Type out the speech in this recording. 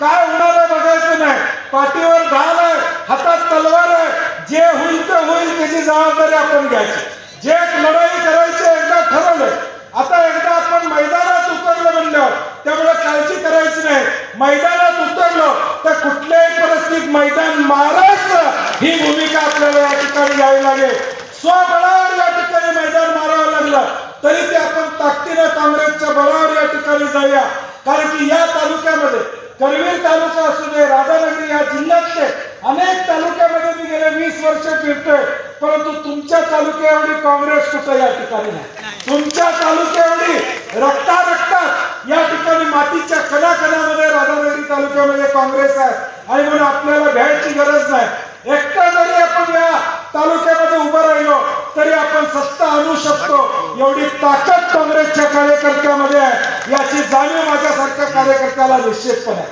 काय होणार आहे बघायचं नाही. पाठीवर ढाल आहे हातात तलवार आहे. जे होईल ते होईल त्याची जबाबदारी आपण घ्यायची. जे लढाई करायची एकदा ठरवलंय आता एकदा आपण मैदानात उतरलं म्हणल्यावर त्यामुळे काळजी करायची नाही. मैदानात उतरलो तर कुठल्याही परिस्थितीत मैदान मारायचं ही भूमिका आपल्याला या ठिकाणी घ्यावी लागेल. स्वबळावर या ठिकाणी मैदान मारावं लागलं तरी ते आपण ताकदीनं काँग्रेसच्या बळावर या ठिकाणी जाऊया कारण की या तालुक्यामध्ये करवीर तालुका असू दे राधानगरी या जिल्ह्यातले अनेक तालुक्यामध्ये मी गेले वीस वर्ष फिरतोय. परंतु तुमच्या तालुक्या एवढी काँग्रेस कुठं या ठिकाणी नाही. तुमच्या तालुक्या एवढी रक्ता रक्तात या ठिकाणी मातीच्या कणा कणामध्ये राधानगरी तालुक्यामध्ये काँग्रेस आहे. आणि म्हणून आपल्याला भ्यायची गरज नाही. एकटा जरी आपण या तालुक्यामध्ये उभं राहिलो तरी आपण सत्ता आणू शकतो. एवढी ताकद काँग्रेसच्या कार्यकर्त्यामध्ये आहे. याची जाणीव माझ्यासारख्या कार्यकर्त्याला निश्चितपणे आहे.